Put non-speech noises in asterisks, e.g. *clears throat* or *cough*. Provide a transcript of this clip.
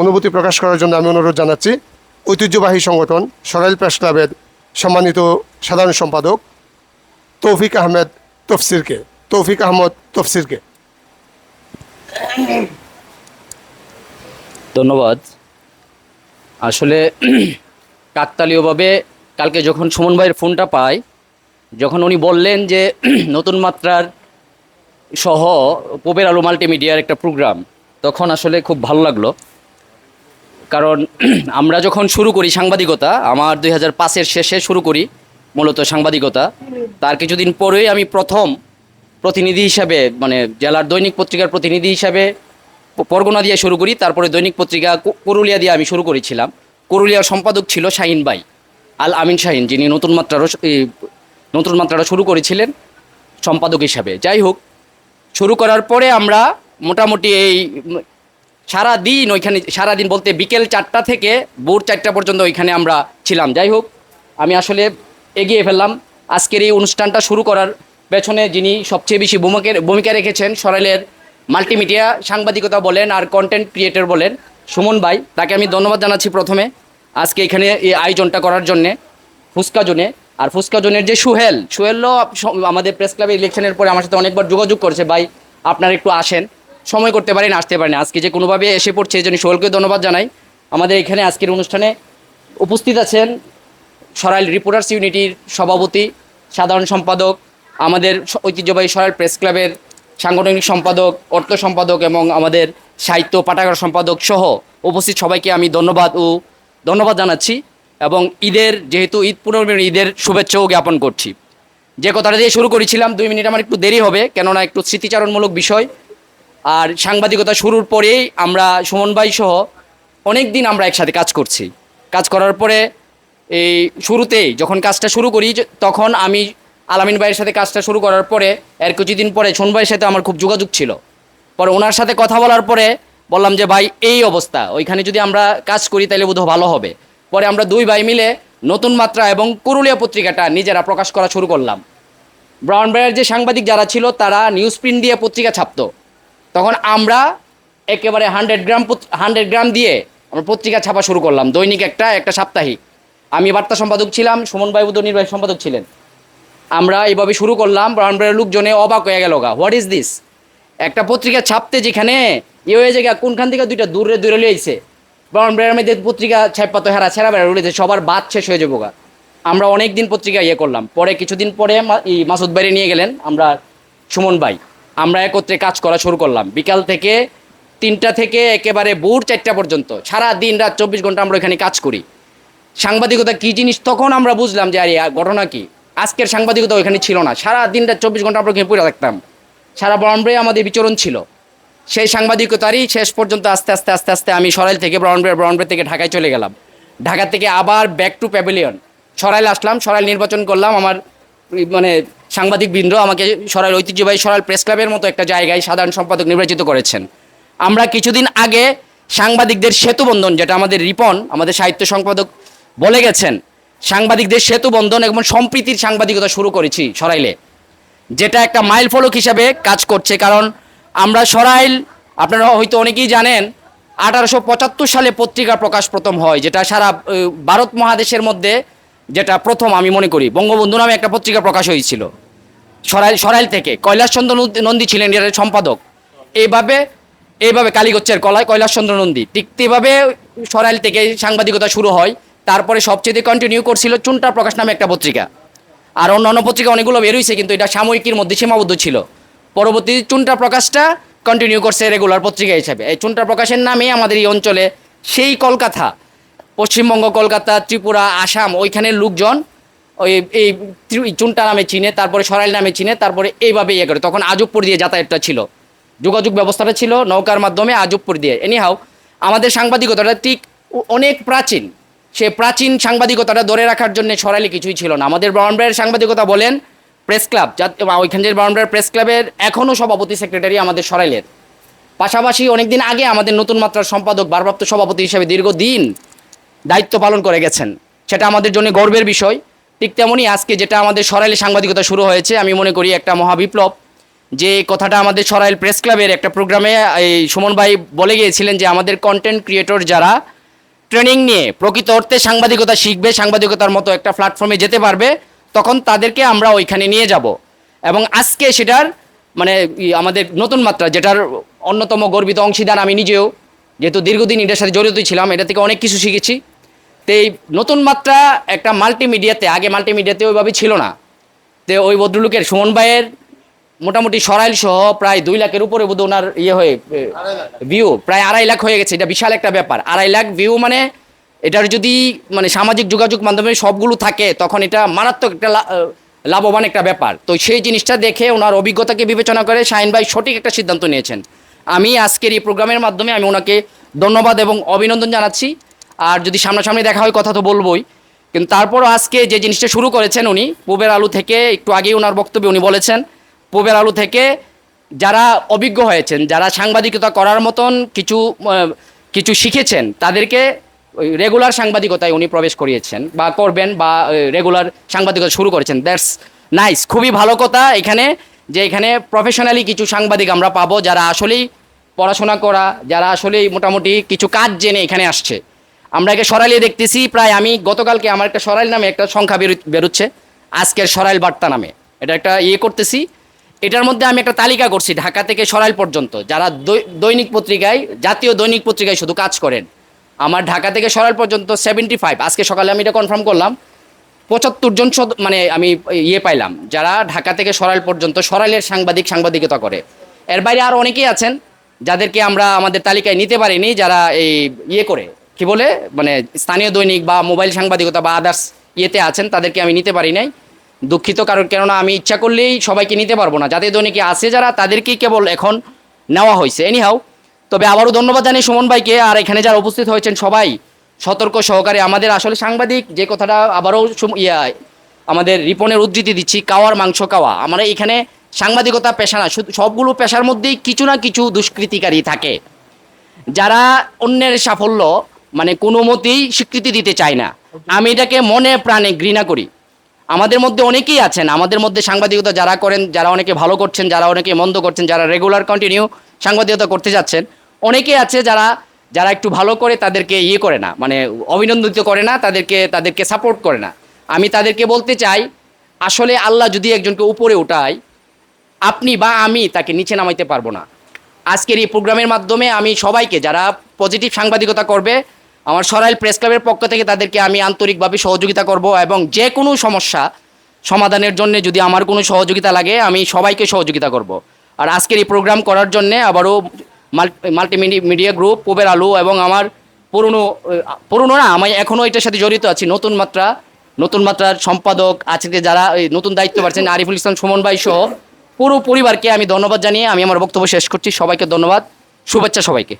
অনুভূতি প্রকাশ করার জন্য আমি অনুরোধ জানাচ্ছি। ঐতিহ্যবাহী সংগঠন, সরাইল প্রেস ক্লাবের সম্মানিত সাধারণ সম্পাদক তৌফিক আহমেদ তফসিরকে। তৌফিক আহমদ তফসিরকে। ধন্যবাদ। আসলে কাকতালীয়ভাবে কালকে যখন সুমন ভাইয়ের ফোনটা পাই, যখন উনি বললেন যে নতুন মাত্রার সহ পবের আলো মাল্টিমিডিয়ার একটা প্রোগ্রাম তখন আসলে খুব ভালো লাগল। কারণ *clears throat* আমরা যখন শুরু করি সাংবাদিকতা, আমার দুই হাজার পাঁচের শেষে শুরু করি মূলত সাংবাদিকতা। তার কিছুদিন পরেই আমি প্রথম প্রতিনিধি হিসাবে মানে জেলার দৈনিক পত্রিকার প্রতিনিধি হিসাবে পরগনা দিয়ে শুরু করি, তারপরে দৈনিক পত্রিকা কুরুলিয়া দিয়ে আমি শুরু করেছিলাম। কুরুলিয়ার সম্পাদক ছিল শাহিন ভাই, আল আমিন শাহিন, যিনি নতুন মাত্রারও নতুন মাত্রাটা শুরু করেছিলেন সম্পাদক হিসাবে। যাই হোক, শুরু করার পরে আমরা মোটামুটি এই সারা দিন ওইখানে সারা দিন বলতে বিকেল চারটা থেকে ভোর চারটা পর্যন্ত ওইখানে আমরা ছিলাম। যাই হোক, আমি আসলে এগিয়ে ফেললাম। আজকের এই অনুষ্ঠানটা শুরু করার পেছনে যিনি সবচেয়ে বেশি ভূমিকা ভূমিকা রেখেছেন সরাইলের মাল্টিমিডিয়া সাংবাদিকতা বলেন আর কন্টেন্ট ক্রিয়েটর বলেন সুমন ভাই, তাকে আমি ধন্যবাদ জানাচ্ছি প্রথমে। আজকে এখানে এই আয়োজনটা করার জন্যে, ফুচকা জোনে। আর ফুচকা জোনের যে সুহেল, সুহেলও আমাদের প্রেস ক্লাবে ইলেকশনের পরে আমার সাথে অনেকবার যোগাযোগ করেছে। ভাই, আপনারা একটু আসেন। সময় করতে পারেন, আসতে পারেন। আজকে যে কোনোভাবে এসে পড়ছে, এই জন্য সোহেলকে ধন্যবাদ জানাই। আমাদের এখানে আজকের অনুষ্ঠানে উপস্থিত আছেন সরাইল রিপোর্টার্স ইউনিটির সভাপতি, সাধারণ সম্পাদক, আমাদের ঐতিহ্যবাহী সরাইল প্রেস ক্লাবের সাংগঠনিক সম্পাদক, অর্থ সম্পাদক এবং আমাদের সাহিত্য পাঠাগার সম্পাদক সহ উপস্থিত সবাইকে আমি ধন্যবাদ ও ধন্যবাদ জানাচ্ছি এবং ঈদের, যেহেতু ঈদ পুনর্মিলনী ঈদের শুভেচ্ছাও জ্ঞাপন করছি। যে কথাটা দিয়ে শুরু করেছিলাম, দুই মিনিট আমার একটু দেরি হবে, কেননা একটু স্মৃতিচারণমূলক বিষয়। আর সাংবাদিকতা শুরুর পরেই আমরা সুমন ভাই সহ অনেক দিন আমরা একসাথে কাজ করছি। কাজ করার পরে এই শুরুতেই যখন কাজটা শুরু করি তখন আমি আলামিন ভাইয়ের সাথে কাজটা শুরু করার পরে এর কিছুদিন পরে সুমন ভাইয়ের সাথে আমার খুব যোগাযোগ ছিল। পরে ওনার সাথে কথা বলার পরে বললাম যে, ভাই, এই অবস্থা। ওইখানে যদি আমরা কাজ করি তাহলে বোধহয় ভালো হবে। পরে আমরা দুই ভাই মিলে নতুন মাত্রা এবং পুরুলিয়া পত্রিকাটা নিজেরা প্রকাশ করা শুরু করলাম। ব্রাউন ব্রায়ার যে সাংবাদিক যারা ছিল, তারা নিউজ প্রিন্ট দিয়ে পত্রিকা ছাপতো। তখন আমরা একেবারে হান্ড্রেড গ্রাম হান্ড্রেড গ্রাম দিয়ে আমরা পত্রিকা ছাপা শুরু করলাম, দৈনিক একটা একটা সাপ্তাহিক। আমি বার্তা সম্পাদক ছিলাম, সুমন বাবুদ নির্বাহী সম্পাদক ছিলেন। আমরা এইভাবে শুরু করলাম ব্রায়ার লোকজনে অবাক হয়ে গেল গা হোয়াট ইজ দিস একটা পত্রিকা ছাপতে যেখানে ইয়ে হয়ে যায় কোনখান থেকে দুইটা দূরে দূরে লিয়েছে ব্রায়ার মধ্যে পত্রিকা ছাপা তো হেরা ছেঁড়া বেড়া রয়েছে সবার বাদ শেষ হয়ে যাব গা। আমরা অনেক দিন পত্রিকা ইয়ে করলাম, পরে কিছুদিন পরে মাসুদ বাইরে নিয়ে গেলেন, আমরা সুমন ভাই। আমরা একত্রে কাজ করা শুরু করলাম। বিকাল থেকে তিনটা থেকে একেবারে ভোর চারটা পর্যন্ত। সারা দিন রাত চব্বিশ ঘণ্টা আমরা এখানে কাজ করি। সাংবাদিকতা কী জিনিস তখন আমরা বুঝলাম যে, আরে ঘটনা কি? আজকের সাংবাদিকতা ওইখানে ছিল না। সারা দিন রাত চব্বিশ ঘণ্টা আমরা ওখানে পড়ে থাকতাম। সারা ব্রাউনব্রে আমাদের বিচরণ ছিল। সেই সাংবাদিকতারই শেষ পর্যন্ত আস্তে আস্তে আস্তে আস্তে আমি সরাইল থেকে ব্রাউনব্রে ব্রাউনব্রে থেকে ঢাকায় চলে গেলাম। ঢাকা থেকে আবার ব্যাক টু প্যাভিলিয়ন সরাইল আসলাম, সরাইল নির্বাচন করলাম। আমার মানে সাংবাদিক বৃন্দ আমাকে সরাইল ঐতিহ্যবাহী সরাইল প্রেস ক্লাবের মতো একটা জায়গায় সাধারণ সম্পাদক নির্বাচিত করেছেন। আমরা কিছুদিন আগে সাংবাদিকদের সেতু বন্ধন, যেটা আমাদের রিপন, আমাদের সাহিত্য সম্পাদক, বলে গেছেন, সাংবাদিকদের সেতু বন্ধন এবং সম্প্রীতির সাংবাদিকতা শুরু করেছি সরাইলে। যেটা একটা মাইল ফলক হিসাবে কাজ করছে, কারণ আমরা সরাইল, আপনারা হয়তো অনেকেই জানেন, আঠারোশো পঁচাত্তর সালে পত্রিকা প্রকাশ প্রথম হয়, যেটা সারা ভারত মহাদেশের মধ্যে যেটা প্রথম আমি মনে করি। বঙ্গবন্ধু নামে একটা পত্রিকা প্রকাশ হয়েছিল। সরাইল সরাইল থেকে। কৈলাসচন্দ্র নন্দী- ছিলেন এর সম্পাদক। এইভাবে এইভাবে কালীগচ্ছের কলায় কৈলাসচন্দ্র নন্দী। ঠিক এভাবে সরাইল থেকে সাংবাদিকতা শুরু হয়। তারপরে সবচেয়ে কন্টিনিউ করছিল চুনটা প্রকাশ নামে একটা পত্রিকা। আর অন্যান্য পত্রিকা অনেকগুলো বেরোইছে কিন্তু এটা সাময়িকীর মধ্যে সীমাবদ্ধ ছিল। পরবর্তী চুনটা প্রকাশটা কন্টিনিউ করছে রেগুলার পত্রিকা হিসাবে। এই চুনটা প্রকাশের নামে আমাদের এই অঞ্চলে সেই কলকাতা, পশ্চিমবঙ্গ, কলকাতা, ত্রিপুরা, আসাম, ওইখানের লোকজন ওই, এই চুনটা নামে চিনে, তারপরে সরাইল নামে চিনে, তারপরে এইভাবে ইয়ে করে। তখন আজবপুর দিয়ে যাতায়াতটা ছিল। যোগাযোগ ব্যবস্থাটা ছিল নৌকার মাধ্যমে আজবপুর দিয়ে। এনি এনিহাও আমাদের সাংবাদিকতাটা ঠিক অনেক প্রাচীন। সে প্রাচীন সাংবাদিকতাটা ধরে রাখার জন্য সরাইলে কিছুই ছিল না। আমাদের ব্রাউনব্রায়ের সাংবাদিকতা বলেন, প্রেস ক্লাব যা- ওইখানের ব্রাউনব্রায়ের প্রেস ক্লাবের এখনও সভাপতি সেক্রেটারি আমাদের সরাইলের। পাশাপাশি অনেকদিন আগে আমাদের নতুন মাত্রার সম্পাদক, ভারপ্রাপ্ত সভাপতি হিসেবে দীর্ঘদিন দায়িত্ব পালন করে গেছেন। সেটা আমাদের জন্য গর্বের বিষয়। ঠিক তেমনই আজকে যেটা আমাদের সরাইলে সাংবাদিকতা শুরু হয়েছে, আমি মনে করি একটা মহাবিপ্লব যে কথাটা আমাদের সরাইল প্রেস ক্লাবের একটা প্রোগ্রামে, এই সুমন ভাই বলে গিয়েছিলেন যে আমাদের কন্টেন্ট ক্রিয়েটর যারা ট্রেনিং নিয়ে প্রকৃত অর্থে সাংবাদিকতা শিখবে, সাংবাদিকতার মতো একটা প্ল্যাটফর্মে যেতে পারবে, তখন তাদেরকে আমরা ওইখানে নিয়ে যাব। এবং আজকে সেটার মানে আমাদের নতুন মাত্রা, যেটার অন্যতম গর্বিত অংশীদার আমি নিজেও, যেহেতু দীর্ঘদিন এটার সাথে জড়িত ছিলাম, এটা থেকে অনেক কিছু শিখেছি। তো এই নতুন মাত্রা একটা মাল্টিমিডিয়াতে আগে মাল্টিমিডিয়াতে ওইভাবে ছিল না। তো ওই ভদ্রলোকের সুমন ভাইয়ের মোটামুটি সরাইল সহ প্রায় দুই লাখের উপরে বোধ ওনার ইয়ে হয়ে ভিউ প্রায় আড়াই লাখ হয়ে গেছে। এটা বিশাল একটা ব্যাপার। আড়াই লাখ ভিউ মানে এটার যদি মানে সামাজিক যোগাযোগ মাধ্যমে সবগুলো থাকে তখন এটা মারাত্মক একটা লাভবান একটা ব্যাপার। তো সেই জিনিসটা দেখে ওনার অভিজ্ঞতাকে বিবেচনা করে শাহিন ভাই সঠিক একটা সিদ্ধান্ত নিয়েছেন। আমি আজকের এই প্রোগ্রামের মাধ্যমে আমি ওনাকে ধন্যবাদ এবং অভিনন্দন জানাচ্ছি। আর যদি সামনাসামনি দেখা হয়, কথা তো বলবোই। কিন্তু তারপরও আজকে যে জিনিসটা শুরু করেছেন উনি, পূবের আলু থেকে, একটু আগেই ওনার বক্তব্যে উনি বলেছেন, পূবের আলু থেকে যারা অভিজ্ঞ হয়েছেন, যারা সাংবাদিকতা করার মতন কিছু কিছু শিখেছেন, তাদেরকে রেগুলার সাংবাদিকতায় উনি প্রবেশ করিয়েছেন বা করবেন বা রেগুলার সাংবাদিকতা শুরু করেছেন। দ্যাটস নাইস খুবই ভালো কথা এখানে যে এখানে প্রফেশনালি কিছু সাংবাদিক আমরা পাবো যারা আসলেই পড়াশোনা করা, যারা আসলেই মোটামুটি কিছু কাজ জেনে এখানে আসছে। আমরা একে সরাইলে দেখতেছি, প্রায় আমি গতকালকে আমার একটা সরাইল নামে একটা সংখ্যা বেরো- বেরোচ্ছে, আজকের সরাইল বার্তা নামে। এটা একটা ইয়ে করতেছি। এটার মধ্যে আমি একটা তালিকা করছি, ঢাকা থেকে সরাইল পর্যন্ত। যারা দৈনিক পত্রিকায়, জাতীয় দৈনিক পত্রিকায় শুধু কাজ করেন, আমার ঢাকা থেকে সরাইল পর্যন্ত সেভেন্টি ফাইভ আজকে সকালে আমি এটা কনফার্ম করলাম, পঁচাত্তর জন মানে আমি ইয়ে পাইলাম, যারা ঢাকা থেকে সরাইল পর্যন্ত সরাইলের সাংবাদিক সাংবাদিকতা করে। এর বাইরে আরও অনেকেই আছেন, যাদেরকে আমরা আমাদের তালিকায় নিতে পারিনি, যারা এই ইয়ে করে কি বলে মানে স্থানীয় দৈনিক বা মোবাইল সাংবাদিকতা বা আদার্স ইয়েতে আছেন, তাদেরকে আমি নিতে পারি নাই। দুঃখিত কারণ, কেননা আমি ইচ্ছা করলেই সবাইকে নিতে পারব না। যাদের দৈনিকে আছে যারা, তাদেরকেই কেবল এখন নেওয়া হয়েছে। এনিহাও তবে আবারও ধন্যবাদ জানাই সুমন ভাইকে, আর এখানে যারা উপস্থিত হয়েছেন সবাই, সতর্ক সহকারে আমাদের আসলে সাংবাদিক, যে কথাটা আবারও ইয়া, আমাদের রিপনের উদ্ধৃতি দিচ্ছি, কাওয়ার মাংস কাওয়া। আমরা এখানে সাংবাদিকতা পেশা না সবগুলো পেশার মধ্যেই কিছু না কিছু দুষ্কৃতিকারী থাকে। যারা অন্যের সাফল্য মানে কোনো মতেই স্বীকৃতি দিতে চায় না। আমি এটাকে মনে প্রাণে ঘৃণা করি। আমাদের মধ্যে অনেকেই আছেন আমাদের মধ্যে সাংবাদিকতা যারা করেন যারা অনেকে ভালো করছেন যারা অনেকে মন্দ করছেন যারা রেগুলার কন্টিনিউ সাংবাদিকতা করতে যাচ্ছেন অনেকেই আছে যারা যারা একটু ভালো করে তাদেরকে ইয়ে করে না মানে অভিনন্দিত করে না তাদেরকে তাদেরকে সাপোর্ট করে না। আমি তাদেরকে বলতে চাই আসলে আল্লাহ যদি একজনকে উপরে উঠায় আপনি বা আমি তাকে নিচে নামাইতে পারব না। আজকের এই প্রোগ্রামের মাধ্যমে আমি সবাইকে যারা পজিটিভ সাংবাদিকতা করবে আমার সরাইল প্রেস ক্লাবের পক্ষ থেকে তাদেরকে আমি আন্তরিকভাবে সহযোগিতা করব এবং যে কোনো সমস্যা সমাধানের জন্য যদি আমার কোনো সহযোগিতা লাগে, আমি সবাইকে সহযোগিতা করব। আর আজকের এই প্রোগ্রাম করার জন্যে আবারও মাল্টিমিডিয়া মিডিয়া গ্রুপ পোবের আলু এবং আমার পুরনো পুরনো না, আমি এখনও এটার সাথে জড়িত আছি, নতুন মাত্রা, নতুন মাত্রার সম্পাদক আজকে যারা নতুন দায়িত্ব পাচ্ছেন আরিফুল ইসলাম সুমন ভাই সহ পুরো পরিবারকে আমি ধন্যবাদ জানিয়ে আমি আমার বক্তব্য শেষ করছি। সবাইকে ধন্যবাদ। শুভেচ্ছা সবাইকে।